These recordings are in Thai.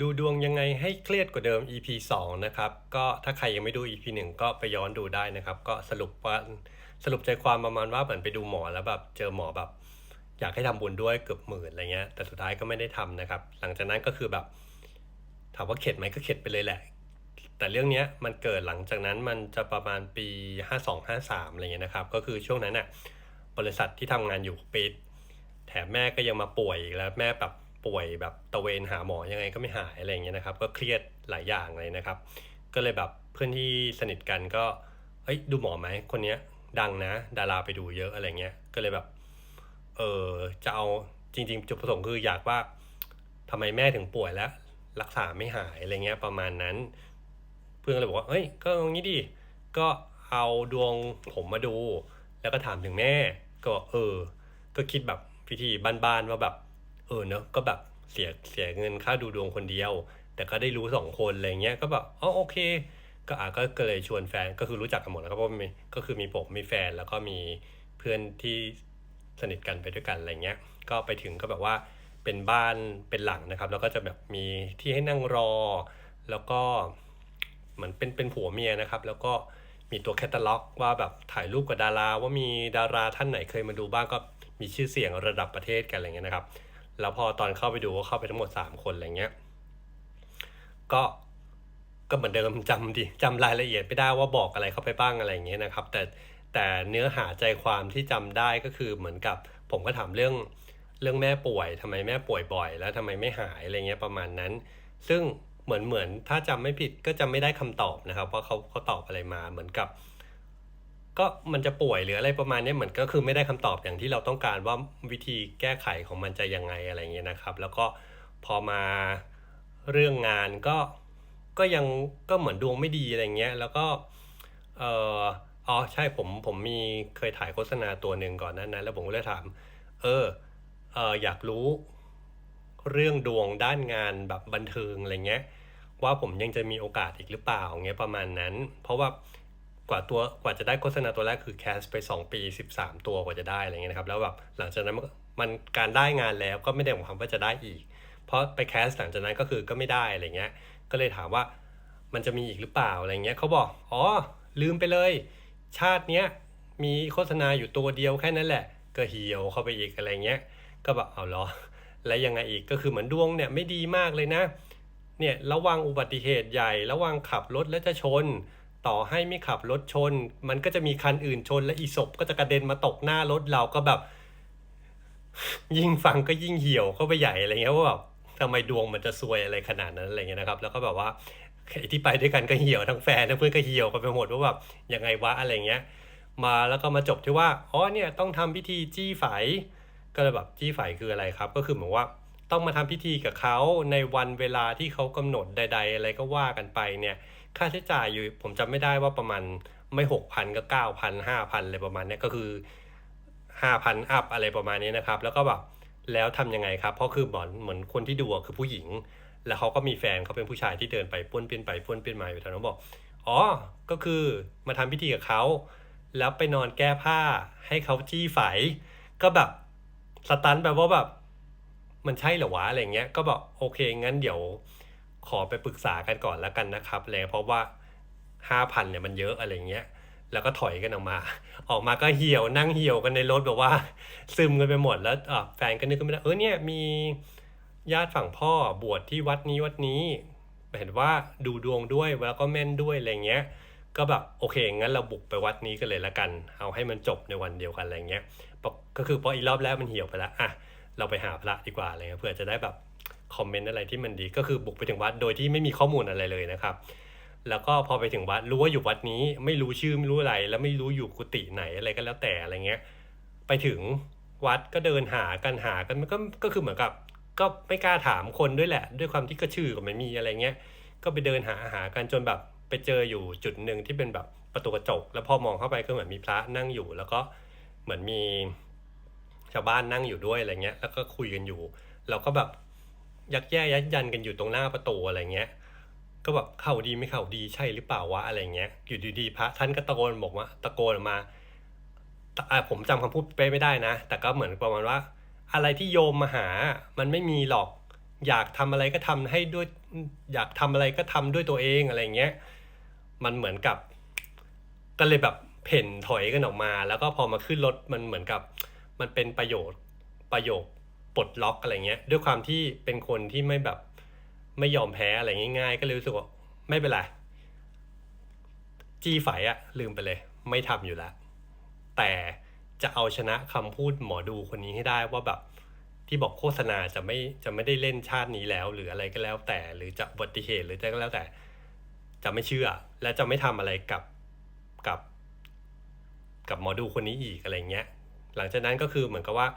ดูดวงยังไงให้เครียดกว่าเดิม EP 2 นะครับ ก็ถ้าใครยังไม่ดู EP 1 ก็ไปย้อนดูได้นะครับ ก็สรุปว่าสรุปใจความประมาณว่าเหมือนไปดูหมอแล้วแบบเจอหมอแบบ อยากให้ทำบุญด้วยเกือบหมื่นอะไรเงี้ย แต่สุดท้ายก็ไม่ได้ทำนะครับ หลังจากนั้นก็คือแบบถามว่าเข็ดไหมก็เข็ดไปเลยแหละ แต่เรื่องเนี้ยมันเกิดหลังจากนั้นมันจะประมาณปี 52 53อะไรเงี้ยนะครับ ก็คือช่วงนั้นน่ะบริษัทที่ทำงานอยู่ปิด แถมแม่ก็ยังมาป่วยอีกแล้วแม่แบบ ป่วยแบบตะเวนหาหมอยังไงก็ไม่หายอะไรเงี้ยนะครับ ก็เครียดหลายอย่างเลยนะครับ ก็เลยแบบเพื่อนที่สนิทกันก็เอ้ยดูหมอไหมคนเนี้ยดังนะ ดาราไปดูเยอะอะไรเงี้ย ก็เลยแบบ เออจะเอาจริง ๆ จุดประสงค์คืออยากว่าทำไมแม่ถึงป่วยแล้ว รักษาไม่หายอะไรเงี้ยประมาณนั้น เพื่อนก็เลยบอกว่าเฮ้ยก็เอางี้ดิก็เอาดวงผมมาดู แล้วก็ถามถึงแม่ ก็บอกเออ ก็คิดแบบพิธีบ้านๆว่าแบบ เออเนอะก็แบบเสียเสียเงินค่าดูดวงคนเดียว แต่ก็ได้รู้สองคนอะไรเงี้ยก็แบบอ๋อโอเค ก็อะก็ก็เลยชวนแฟนก็คือรู้จักกันหมดแล้วก็เพราะมีก็คือมีผมมีแฟนแล้วก็มีเพื่อนที่สนิทกันไปด้วยกันอะไรเงี้ย ก็ไปถึงก็แบบว่าเป็นบ้านเป็นหลังนะครับ แล้วก็จะแบบมีที่ให้นั่งรอ แล้วก็เหมือนเป็นเป็นผัวเมียนะครับ แล้วก็มีตัวแคตตาล็อกว่าแบบถ่ายรูปกับดารา ว่ามีดาราท่านไหนเคยมาดูบ้างก็มีชื่อเสียงระดับประเทศกันอะไรเงี้ยนะครับ แล้วพอตอนเข้าไปดูก็เข้าไปทั้งหมด 3 คนอะไรเงี้ย ก็ก็เหมือนเดิมจำดิจำรายละเอียดไม่ได้ว่าบอกอะไรเข้าไปบ้างอะไรเงี้ยนะครับ แต่แต่เนื้อหาใจความที่จำได้ก็คือเหมือนกับ ผมก็ถามเรื่องเรื่องแม่ป่วยทำไมแม่ป่วยบ่อย แล้วทำไมไม่หายอะไรเงี้ยประมาณนั้น ซึ่งเหมือนเหมือนถ้าจำไม่ผิดก็จะไม่ได้คำตอบนะครับว่าเขาเขาตอบอะไรมาเหมือนกับ ก็มันจะป่วยหรืออะไรประมาณนี้เหมือนก็คือไม่ได้คำตอบอย่างที่เราต้องการว่าวิธีแก้ไขของมันจะยังไงอะไรเงี้ยนะครับ แล้วก็พอมาเรื่องงานก็ก็ยังก็เหมือนดวงไม่ดีอะไรเงี้ยแล้วก็เอออ๋อใช่ผมผมมีเคยถ่ายโฆษณาตัวหนึ่งก่อนนั้นนะแล้วผมก็เลยถาม เออเอออยากรู้เรื่องดวงด้านงานแบบบันเทิงอะไรเงี้ยว่าผมยังจะมีโอกาสอีกหรือเปล่าเงี้ยประมาณนั้น เพราะว่า กว่าตัวกว่าจะได้โฆษณาตัวแรกคือแคสไป 2 ปี 13 ตัวกว่าจะได้อะไรเงี้ยนะครับแล้วแบบหลังจากนั้นมันการได้งานแล้วก็ไม่ได้หมายความว่าจะได้อีก เพราะไปแคสหลังจากนั้นก็คือก็ไม่ได้อะไรเงี้ยก็เลยถามว่ามันจะมีอีกหรือเปล่าอะไรเงี้ยเขาบอกอ๋อลืมไปเลย ชาติเนี้ยมีโฆษณาอยู่ตัวเดียวแค่นั้นแหละ ก็เหี่ยวเข้าไปอีกอะไรเงี้ยก็แบบเอาเหรอแล้วยังไงอีกก็คือเหมือนดวงเนี่ยไม่ดีมากเลยนะเนี่ยระวังอุบัติเหตุใหญ่ ระวังขับรถแล้วจะชน ต่อให้ไม่ขับรถชน มันก็จะมีคันอื่นชนและอีศพก็จะกระเด็นมาตกหน้ารถเราก็แบบ ยิ่งฟังก็ยิ่งเหี่ยวเข้าไปใหญ่อะไรเงี้ยว่าแบบทำไมดวงมันจะซวยอะไรขนาดนั้นอะไรเงี้ยนะครับ แล้วก็แบบว่าไอ้ที่ไปด้วยกันก็เหี่ยวทั้งแฟนทั้งเพื่อนก็เหี่ยวกันไปหมดว่าแบบยังไงวะอะไรเงี้ย มาแล้วก็มาจบที่ว่าอ๋อเนี่ยต้องทำพิธีจี้ไฝก็เลยแบบจี้ไฝคืออะไรครับ ก็คือเหมือนว่าต้องมาทำพิธีกับเขาในวันเวลาที่เขากำหนดใด ๆ อะไรก็ว่ากันไปเนี่ย ค่าใช้จ่ายอยู่ ผมจำไม่ได้ว่าประมาณไม่หกพันก็เก้าพันห้าพันอะไรประมาณเนี้ยก็คือห้าพันอัพอะไรประมาณนี้นะครับ แล้วก็แบบแล้วทำยังไงครับ เพราะคือเหมือนเหมือนคนที่ดูคือผู้หญิง แล้วเขาก็มีแฟนเขาเป็นผู้ชายที่เดินไปป้วนเปี้ยนไปป้วนเปี้ยนมาอยู่แถวนั้นบอกอ๋อ ก็คือมาทำพิธีกับเขาแล้วไปนอนแก้ผ้าให้เขาจี้ไฝก็แบบสตันแบบว่าแบบมันใช่เหรอวะอะไรเงี้ย ก็บอกโอเคงั้นเดี๋ยว ขอไปปรึกษากันก่อนแล้วกันนะครับเลยเพราะว่าห้าพันเนี่ยมันเยอะอะไรเงี้ยแล้วก็ถอยกันออกมา ออกมาก็เหี่ยวนั่งเหี่ยวกันในรถแบบว่า ซึมกันไปหมดแล้วแฟนก็นึกขึ้นม่ได้เออเนี่ยมีญาติฝั่งพ่อบวชที่วัดนี้วัดนี้เห็นว่าดูดวงด้วยแล้วก็แม่นด้วยอะไรเงี้ย ก็แบบโอเคงั้นเราบุกไปวัดนี้กันเลยละกัน เอาให้มันจบในวันเดียวกันอะไรเงี้ยก็คือพออีกรอบแรกมันเหี่ยวไปแล้วอะเราไปหาพระดีกว่าอะไรเงี้ยเพื่อจะได้แบบ คอมเมนต์อะไรที่มันดีก็คือบุกไปถึงวัดโดยที่ไม่มีข้อมูลอะไรเลยนะครับ แล้วก็พอไปถึงวัดรู้ว่าอยู่วัดนี้ไม่รู้ชื่อไม่รู้อะไร แล้วไม่รู้อยู่กุฏิไหนอะไรก็แล้วแต่อะไรเงี้ยไปถึงวัดก็เดินหากันหากันมันก็ก็คือเหมือนกับก็ไม่กล้าถามคนด้วยแหละ ด้วยความที่ก็ชื่อก็ไม่มีอะไรเงี้ยก็ไปเดินหาหากันจนแบบไปเจออยู่จุดหนึ่งที่เป็นแบบประตูกระจก แล้วพอมองเข้าไปก็เหมือนมีพระนั่งอยู่ แล้วก็เหมือนมีชาวบ้านนั่งอยู่ด้วยอะไรเงี้ยแล้วก็คุยกันอยู่ เราก็แบบ ยักแย่ยัดยันกันอยู่ตรงหน้าประตูอะไรเงี้ย ก็แบบเข้าดีไม่เข้าดีใช่หรือเปล่าวะอะไรเงี้ย อยู่ดีๆพระท่านก็ตะโกนบอกว่า ตะโกนออกมาอ่าผมจำคำพูดไปไม่ได้นะ แต่ก็เหมือนประมาณว่า อะไรที่โยมมาหา มันไม่มีหรอก อยากทำอะไรก็ทำให้ด้วย อยากทำอะไรก็ทำด้วยตัวเองอะไรเงี้ย มันเหมือนกับ ก็เลยแบบเพ่นถอยกันออกมา แล้วก็พอมาขึ้นรถมันเหมือนกับ มันเป็นประโยชน์ประโยค ลดล็อกอะไรเงี้ย ด้วยความที่เป็นคนที่ไม่แบบไม่ยอมแพ้อะไรง่าย ๆ ก็เลยรู้สึกว่าไม่เป็นไรจี้ไฝอะลืมไปเลย ไม่ทำอยู่แล้ว แต่จะเอาชนะคำพูดหมอดูคนนี้ให้ได้ว่าแบบที่บอกโฆษณาจะไม่จะไม่ได้เล่นชาตินี้แล้ว หรืออะไรก็แล้วแต่ หรือจะอุบัติเหตุหรือจะก็แล้วแต่ จะไม่เชื่อ และจะไม่ทำอะไรกับกับ กับหมอดูคนนี้อีกอะไรเงี้ย หลังจากนั้นก็คือเหมือนกับว่า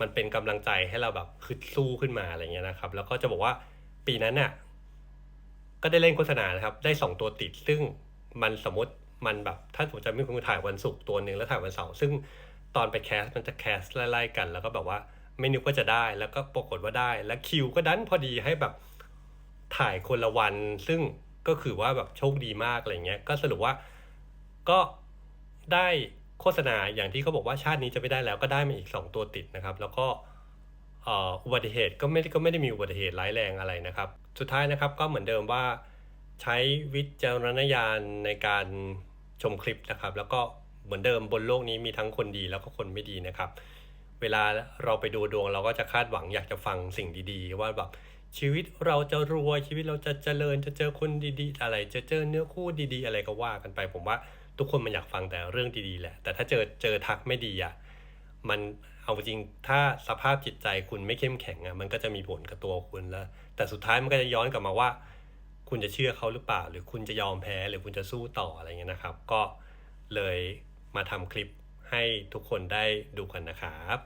มันเป็นกำลังใจให้เราแบบคึดสู้ขึ้นมาอะไรเงี้ยนะครับ แล้วก็จะบอกว่าปีนั้นน่ะก็ได้เล่นโฆษณานะครับ ได้สองตัวติดซึ่งมันสมมติมันแบบถ้าผมจะไม่คุณถ่ายวันศุกร์ตัวหนึ่งแล้วถ่ายวันเสาร์ซึ่งตอนไปแคสมันจะแคสไล่ๆกัน แล้วก็แบบว่าไม่นึกว่าจะได้ แล้วก็ปรากฏว่าได้ แล้วคิวก็ดันพอดีให้แบบถ่ายคนละวัน ซึ่งก็คือว่าแบบโชคดีมากอะไรเงี้ย ก็สรุปว่าก็ได้ โฆษณาอย่างที่เขาบอกว่าชาตินี้จะไม่ได้แล้วก็ได้มาอีก 2 ตัวติดนะครับ แล้วก็อุบัติเหตุก็ไม่ก็ไม่ได้มีอุบัติเหตุร้ายแรงอะไรนะครับ สุดท้ายนะครับก็เหมือนเดิมว่าใช้วิจารณญาณในการชมคลิปนะครับ แล้วก็เหมือนเดิมบนโลกนี้มีทั้งคนดีแล้วก็คนไม่ดีนะครับ เวลาเราไปดูดวงเราก็จะคาดหวังอยากจะฟังสิ่งดีๆ ว่าแบบชีวิตเราจะรวยชีวิตเราจะเจริญจะเจอคนดีๆ อะไร จะเจอเนื้อคู่ดีๆ อะไรก็ว่ากันไปผมว่า ทุกคนมันอยากฟังแต่เรื่องดีๆแหละ แต่ถ้าเจอเจอทักไม่ดีอะมันเอาจริงถ้าสภาพจิตใจคุณไม่เข้มแข็งอะมันก็จะมีผลกับตัวคุณแล้ว แต่สุดท้ายมันก็จะย้อนกลับมาว่า คุณจะเชื่อเขาหรือเปล่า หรือคุณจะยอมแพ้หรือคุณจะสู้ต่ออะไรเงี้ยนะครับ ก็เลยมาทำคลิปให้ทุกคนได้ดูกันนะครับ